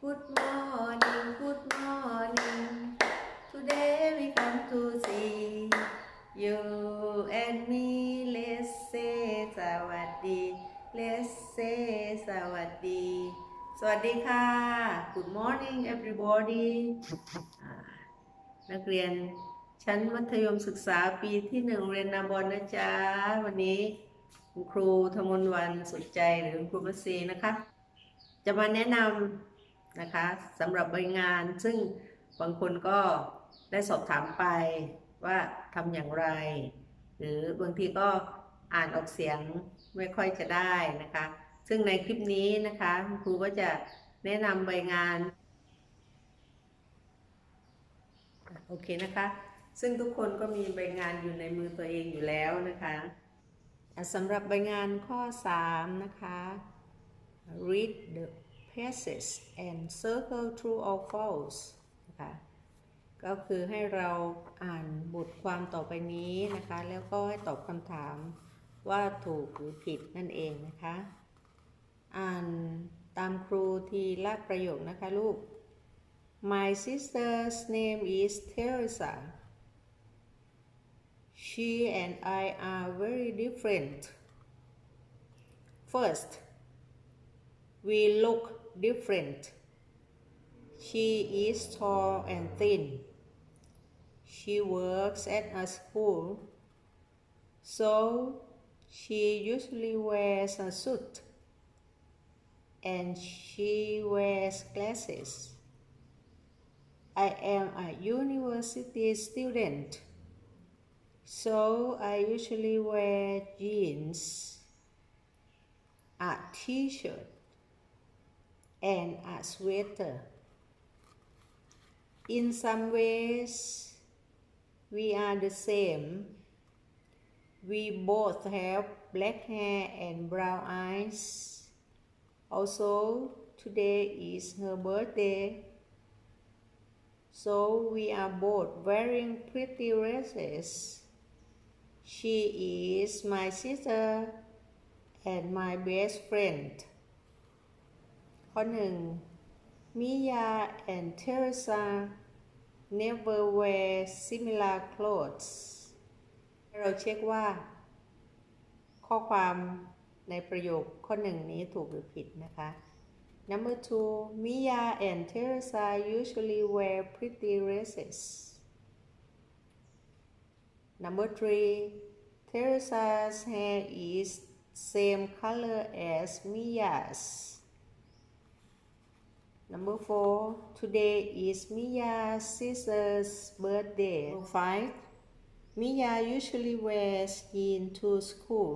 Good morning Good morning Today we come to see you and me Let's say สวัสดี Let's say สวัสดี สวัสดีค่ะ Good morning everybody อ่านักเรียนชั้นมัธยมศึกษาปีที่หนึ่งเรียนนาบอลนะจ๊ะ วันนี้คุณครูธมนวันสุดใจหรือคุณครูประสีนะคะ จะมาแนะนำ นะคะสำหรับใบงานซึ่งบางคนก็ได้สอบถามไปว่าทำอย่างไร หรือบางทีก็อ่านออกเสียงไม่ค่อยจะได้นะคะ ซึ่งในคลิปนี้นะคะครูก็จะแนะนำใบงานโอเคนะคะ ซึ่งทุกคนก็มีใบงานอยู่ในมือตัวเองอยู่แล้วนะคะอะสำหรับใบงานข้อ 3 นะคะ read the passage and circle true or false นะคะก็คือให้เราอ่านบทความต่อไปนี้นะคะ แล้วก็ให้ตอบคำถามว่าถูกหรือผิดนั่นเองนะคะ อ่านตามครูทีละประโยคนะคะลูก My sister's name is Teresa. She and I are very different. First, we look different. She is tall and thin. She works at a school, so she usually wears a suit and she wears glasses. I am a university student, so I usually wear jeans, a t shirt, and a sweater. In some ways, we are the same. We both have black hair and brown eyes. Also, today is her birthday. So we are both wearing pretty dresses. She is my sister and my best friend. ข้อหนึ่ง Mia and Teresa never wear similar clothes เราเช็คว่า ข้อความในประโยคข้อหนึ่งนี้ถูกหรือผิดนะคะ Number two Mia and Teresa usually wear pretty dresses Number three Teresa's hair is same color as Mia's Number four, today is Mia's sister's birthday. Number five, Mia usually wears jeans to school.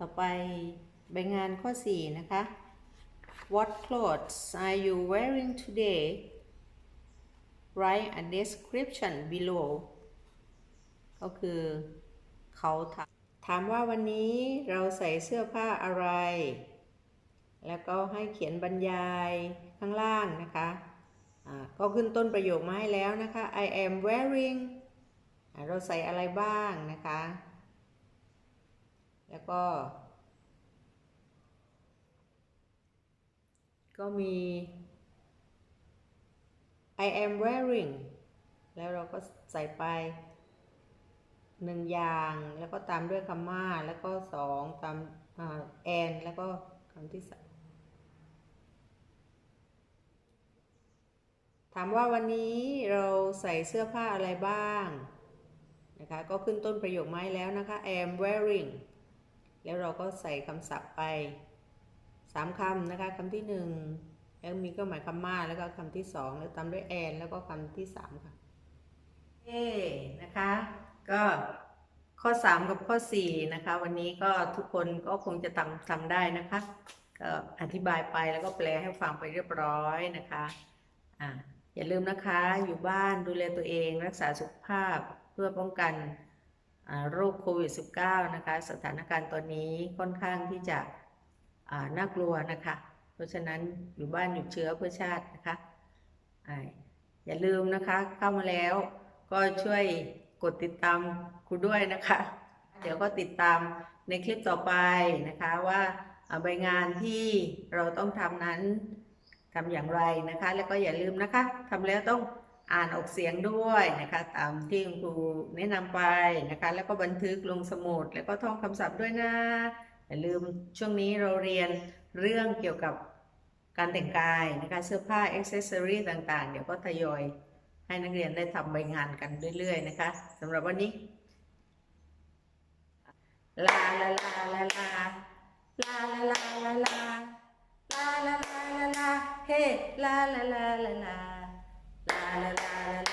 ต่อไปใบงานข้อ 4 นะคะ What clothes are you wearing today? Write a description below ก็คือเขาถามถามว่าวันนี้เราใส่เสื้อผ้าอะไร แล้วก็ให้เขียนบรรยายข้างล่างนะคะก็ขึ้นต้นประโยคมาให้แล้วนะคะ I am wearing เราใส่อะไรบ้างนะคะ แล้วก็ ก็มี I am wearing แล้วเราก็ใส่ไปหนึ่งอย่างแล้วก็ตามด้วยคำว่าแล้วก็สองตามอ and แล้วก็คำที่สาม ถามว่าวันนี้เราใส่เสื้อผ้าอะไรบ้างนะคะก็ขึ้นต้นประโยคไม้แล้วนะคะ I am wearing แล้วเราก็ใส่คำศัพท์ไปสามคำนะคะคำที่หนึ่งแล้วมีเครื่องหมายคำมาแล้วก็คำที่สองแล้วตามด้วย and แล้วก็คำที่สามค่ะเอ้นะคะ ก็ข้อ 3 กับข้อ 4 นะคะ วันนี้ก็ทุกคนก็คงจะทำทำได้นะคะก็อธิบายไปแล้วก็แปลให้ฟังไปเรียบร้อยนะคะอ่า อย่าลืมนะคะอยู่บ้านดูแลตัวเองรักษาสุขภาพเพื่อป้องกันโรคโควิด -19 นะคะ สถานการณ์ตอนนี้ค่อนข้างที่จะน่ากลัวนะคะ เพราะฉะนั้นอยู่บ้านหยุดเชื้อเพื่อชาตินะคะออย่าลืมนะคะเข้ามาแล้วก็ช่วยกดติดตามครูด้วยนะคะ เดี๋ยวก็ติดตามในคลิปต่อไปนะคะว่าใบงานที่เราต้องทำนั้น ทำอย่างไรนะคะ แล้วก็อย่าลืมนะคะทำแล้วต้องอ่านออกเสียงด้วยนะคะตามที่คุณครูแนะนำไปนะคะ แล้วก็บันทึกลงสมุดแล้วก็ท่องคำศัพท์ด้วยนะอย่าลืมช่วงนี้เราเรียนเรื่องเกี่ยวกับการแต่งกายนะคะเสื้อผ้าอ็อกเซสซอรี่ต่างๆ เดี๋ยวก็ทยอยให้นักเรียนได้ทำใบงานกันเรื่อยๆนะคะสำหรับวันนี้ลาลาลาลาลาลาลาลาลาลาลาลาลา hey, la la la la la, la la la la la.